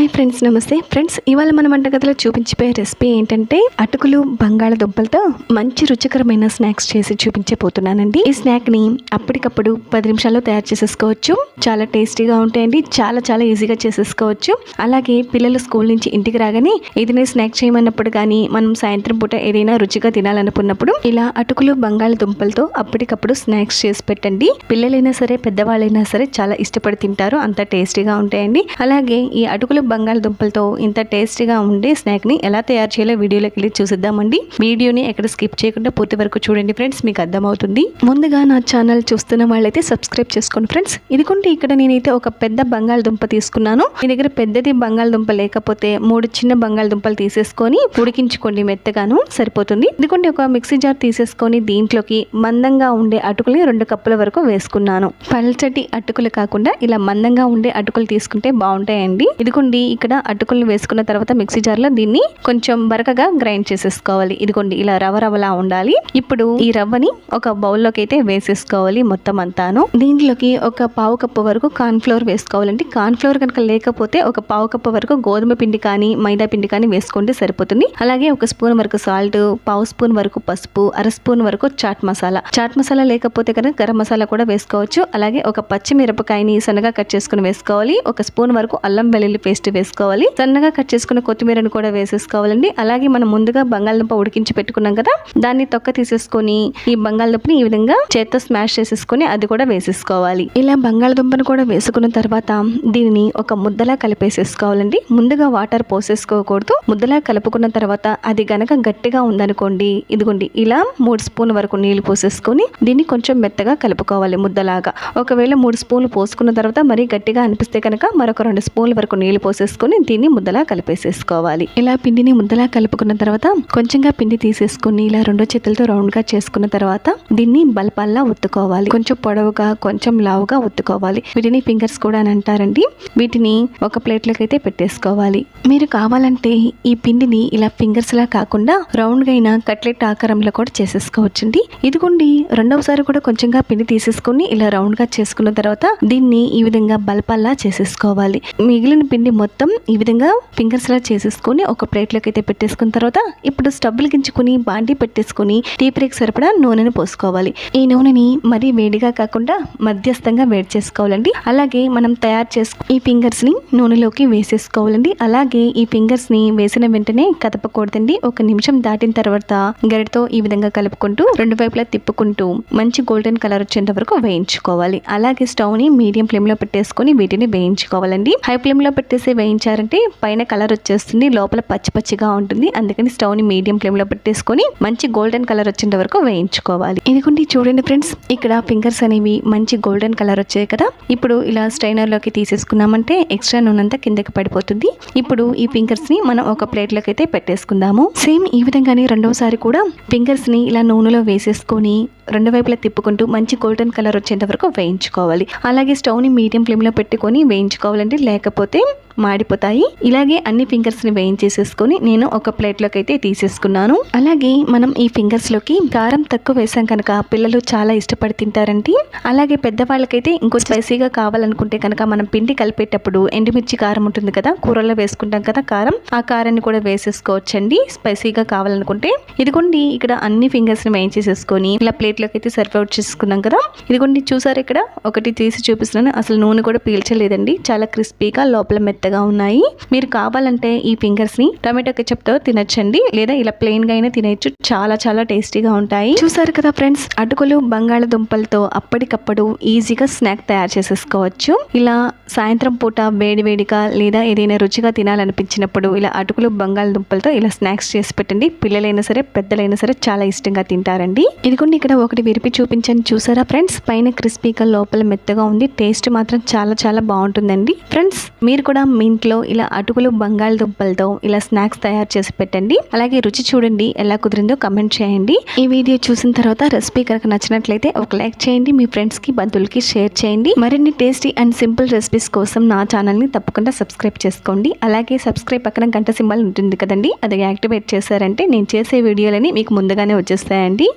Hi friends నమస్తే. Friends ఇవాళ మన వంటగదిలో చూపించిపోయే రెసిపీ ఏంటంటే అటుకులు బంగాళదుంపలతో మంచి రుచికరమైన స్నాక్స్ చేసి చూపించబోతున్నానండి. ఈ స్నాక్ని అప్పటికప్పుడు పది నిమిషాల్లో తయారు చేసేసుకోవచ్చు. చాలా టేస్టీగా ఉంటాయండి. చాలా చాలా ఈజీగా చేసేసుకోవచ్చు. అలాగే పిల్లలు స్కూల్ నుంచి ఇంటికి రాగానే ఏదైనా స్నాక్ చేయమన్నప్పుడు కానీ మనం సాయంత్రం పూట ఏదైనా రుచిగా తినాలనుకున్నప్పుడు ఇలా అటుకులు బంగాళదుంపలతో అప్పటికప్పుడు స్నాక్స్ చేసి పెట్టండి. పిల్లలైనా సరే పెద్దవాళ్ళైనా సరే చాలా ఇష్టపడి తింటారు. అంత టేస్టీగా ఉంటాయండి. అలాగే ఈ అటుకులు బంగాళదుంపలతో ఇంత టేస్టీగా ఉండే స్నాక్ని ఎలా తయారు చేయాలో వీడియోలోకి వెళ్ళి చూసిద్దామండి. వీడియోని ఎక్కడ స్కిప్ చేయకుండా పూర్తి వరకు చూడండి ఫ్రెండ్స్ మీకు అర్థమవుతుంది. ముందుగా నా ఛానల్ చూస్తున్న వాళ్ళైతే సబ్స్క్రైబ్ చేసుకోండి ఫ్రెండ్స్. ఇదికుంటే ఇక్కడ నేనైతే ఒక పెద్ద బంగాళదుంప తీసుకున్నాను. మీ దగ్గర పెద్దది బంగాళదుంప లేకపోతే మూడు చిన్న బంగాళదుంపలు తీసేసుకొని ఉడికించుకోండి మెత్తగాను సరిపోతుంది. ఇదిగోండి ఒక మిక్సీ జార్ తీసేసుకొని దీంట్లోకి మందంగా ఉండే అటుకులు రెండు కప్పుల వరకు వేసుకున్నాను. పల్చటి అటుకులు కాకుండా ఇలా మందంగా ఉండే అటుకులు తీసుకుంటే బాగుంటాయండి. ఇదిగోండి ఇక్కడ అటుకులు వేసుకున్న తర్వాత మిక్సీ జార్లో దీన్ని కొంచెం బరకగా గ్రైండ్ చేసేసుకోవాలి. ఇదిగోండి ఇలా రవ్వ రవ్వలా ఉండాలి. ఇప్పుడు ఈ రవ్వని ఒక బౌల్లోకి అయితే వేసేసుకోవాలి మొత్తం అంతాను. దీంట్లోకి ఒక పావు కప్పు వరకు కార్న్ ఫ్లోర్ వేసుకోవాలండి. కార్న్ ఫ్లోర్ కనుక లేకపోతే ఒక పావు కప్పు వరకు గోధుమ పిండి కానీ మైదా పిండి కానీ వేసుకుంటే సరిపోతుంది. అలాగే ఒక స్పూన్ వరకు సాల్ట్ పావు స్పూన్ వరకు పసుపు అర స్పూన్ వరకు చాట్ మసాలా. చాట్ మసాలా లేకపోతే కనుక గరం మసాలా కూడా వేసుకోవచ్చు. అలాగే ఒక పచ్చిమిరపకాయని సన్నగా కట్ చేసుకుని వేసుకోవాలి. ఒక స్పూన్ వరకు అల్లం వెల్లుల్లి పేస్ట్ వేసుకోవాలి. సన్నగా కట్ చేసుకున్న కొత్తిమీరను కూడా వేసేసుకోవాలండి. అలాగే మనం ముందుగా బంగాళదుంప ఉడికించి పెట్టుకున్నాం కదా దాన్ని తొక్క తీసేసుకొని ఈ బంగాళదుంపని ఈ విధంగా చేత్తో స్మాష్ చేసేసుకొని అది కూడా వేసేసుకోవాలి. ఇలా బంగాళదుంపను కూడా వేసుకున్న తర్వాత దీనిని ఒక ముద్దలా కలిపేసేసుకోవాలండి. ముందుగా వాటర్ పోసేసుకోకూడదు. ముద్దలా కలుపుకున్న తర్వాత అది గనక గట్టిగా ఉందనుకోండి ఇదిగోండి ఇలా మూడు స్పూన్ వరకు నీళ్ళు పోసేసుకొని దీన్ని కొంచెం మెత్తగా కలుపుకోవాలి ముద్దలాగా. ఒకవేళ మూడు స్పూన్లు పోసుకున్న తర్వాత మరీ గట్టిగా అనిపిస్తే కనుక మరొక రెండు స్పూన్ల వరకు నీళ్ళు పోసేసుకొని దీన్ని ముద్దలా కలిపేసేసుకోవాలి. ఇలా పిండిని ముద్దలా కలుపుకున్న తర్వాత కొంచెంగా పిండి తీసేసుకొని ఇలా రెండో చేతులతో రౌండ్గా చేసుకున్న తర్వాత దీన్ని బల్పాల్లా ఒత్తుకోవాలి. కొంచెం పొడవుగా కొంచెం లావుగా ఒత్తుకోవాలి. వీటిని ఫింగర్స్ కూడా అని అంటారండి. వీటిని ఒక ప్లేట్లోకి అయితే పెట్టేసుకోవాలి. మీరు కావాలంటే ఈ పిండిని ఇలా ఫింగర్స్ లా కాకుండా రౌండ్గా కట్లెట్ ఆకారంలో కూడా చేసేసుకోవచ్చండి. ఇదిగోండి రెండవసారి కూడా కొంచెంగా పిండి తీసేసుకొని ఇలా రౌండ్గా చేసుకున్న తర్వాత దీన్ని ఈ విధంగా బల్పాల్లా చేసేసుకోవాలి. మిగిలిన పిండి మొత్తం ఈ విధంగా ఫింగర్స్ లా చేసేసుకొని ఒక ప్లేట్లోకి అయితే పెట్టేసుకున్న తర్వాత ఇప్పుడు స్టవ్ గించుకుని బాండి పెట్టేసుకొని టీ బ్రేక్ సరిపడా నూనెను పోసుకోవాలి. ఈ నూనెని మరీ వేడిగా కాకుండా మధ్యస్థంగా వేడి చేసుకోవాలండి. అలాగే మనం తయారు చేసుకు ఈ ఫింగర్స్ని నూనెలోకి వేసేసుకోవాలండి. అలాగే ఈ ఫింగర్స్ని వేసిన వెంటనే కదపకూడదండి. ఒక నిమిషం దాటిన తర్వాత గరిటతో ఈ విధంగా కలుపుకుంటూ రెండు వైపులా తిప్పుకుంటూ మంచి గోల్డెన్ కలర్ వచ్చేంత వరకు వేయించుకోవాలి. అలాగే స్టవ్ని మీడియం ఫ్లేమ్లో పెట్టేసుకొని వీటిని వేయించుకోవాలండి. హై ఫ్లేమ్లో పెట్టేసి వేయించారంటే పైన కలర్ వచ్చేస్తుంది లోపల పచ్చి పచ్చిగా ఉంటుంది. అందుకని స్టవ్ని మీడియం ఫ్లేమ్లో పెట్టేసుకొని మంచి గోల్డెన్ కలర్ వచ్చేంత వరకు వేయించుకోవాలి. ఇదిగోండి చూడండి ఫ్రెండ్స్ ఇక్కడ ఫింగర్స్ అనేవి మంచి గోల్డెన్ కలర్ వచ్చాయి కదా. ఇప్పుడు ఇలా స్ట్రైనర్లోకి తీసేసుకున్నామంటే ఎక్స్ట్రా నూనె అంతా కిందకి పడిపోతుంది. ఇప్పుడు ఈ ఫింగర్స్ని మనం ఒక ప్లేట్లోకి అయితే పెట్టేసుకుందాము. సేమ్ ఈ విధంగానే రెండవసారి కూడా ఫింగర్స్ని ఇలా నూనెలో వేసేసుకొని రెండు వైపులా తిప్పుకుంటూ మంచి గోల్డెన్ కలర్ వచ్చేంత వరకు వేయించుకోవాలి. అలాగే స్టవ్ని మీడియం ఫ్లేమ్లో పెట్టుకొని వేయించుకోవాలండి. లేకపోతే మాడిపోతాయి. ఇలాగే అన్ని ఫింగర్స్ని వేయించేసేసుకొని నేను ఒక ప్లేట్లోకి అయితే తీసేసుకున్నాను. అలాగే మనం ఈ ఫింగర్స్లోకి కారం తక్కువ వేసాం కనుక పిల్లలు చాలా ఇష్టపడి తింటారండి అలాగే పెద్దవాళ్ళకైతే ఇంకో స్పైసీగా కావాలనుకుంటే కనుక మనం పిండి కలిపేటప్పుడు ఎండుమిర్చి కారం ఉంటుంది కదా కూరల్లో వేసుకుంటాం కదా కారం ఆ కారాన్ని కూడా వేసేసుకోవచ్చండి. స్పైసీగా కావాలనుకుంటే. ఇదిగోండి ఇక్కడ అన్ని ఫింగర్స్ని వేయించేసేసుకొని ఇలా ప్లేట్ ప్లేట్లోకి అయితే సర్వ్ అవుట్ చేసుకున్నాం కదా. ఇదిగోండి చూసారు ఇక్కడ? ఒకటి తీసి చూపిస్తున్నాను. అసలు నూనె కూడా పీల్చలేదండి. చాలా క్రిస్పీగా లోపల మెత్తగా ఉన్నాయి. మీరు కావాలంటే ఈ ఫింగర్స్ని టమాటో కెచప్తో తినొచ్చండి. లేదా ఇలా ప్లెయిన్గా అయినా తినచ్చు చాలా చాలా టేస్టీగా ఉంటాయి. చూసారు కదా ఫ్రెండ్స్? అటుకులు బంగాళదుంపలతో అప్పటికప్పుడు ఈజీగా స్నాక్ తయారు చేసేసుకోవచ్చు. ఇలా సాయంత్రం పూట వేడి వేడిగా లేదా ఏదైనా రుచిగా తినాలనిపించినప్పుడు ఇలా అటుకులు బంగాళదుంపలతో ఇలా స్నాక్స్ చేసి పెట్టండి. పిల్లలైనా సరే పెద్దలైనా సరే చాలా ఇష్టంగా తింటారండి. ఇదిగోండి ఇక్కడ ఒకటి విరిపి చూపించండి. చూసారా ఫ్రెండ్స్? పైన క్రిస్పీగా లోపల మెత్తగా ఉంది. టేస్ట్ మాత్రం చాలా చాలా బాగుంటుందండి. ఫ్రెండ్స్ మీరు కూడా మీ ఇంట్లో ఇలా అటుకులు బంగాళదుంపలతో ఇలా స్నాక్స్ తయారు చేసి పెట్టండి. అలాగే రుచి చూడండి ఎలా కుదిరిందో కమెంట్ చేయండి. ఈ వీడియో చూసిన తర్వాత రెసిపీ కనుక నచ్చినట్లయితే ఒక లైక్ చేయండి మీ ఫ్రెండ్స్కి బంధువులకి షేర్ చేయండి. మరిన్ని టేస్టీ అండ్ సింపుల్ రెసిపీస్ కోసం నా ఛానల్ని తప్పకుండా సబ్స్క్రైబ్ చేసుకోండి. అలాగే సబ్స్క్రైబ్ పక్కన గంట సింబల్ ఉంటుంది కదండి? అది యాక్టివేట్ చేశారంటే నేను చేసే వీడియోలని మీకు ముందుగానే వచ్చేస్తాయండి.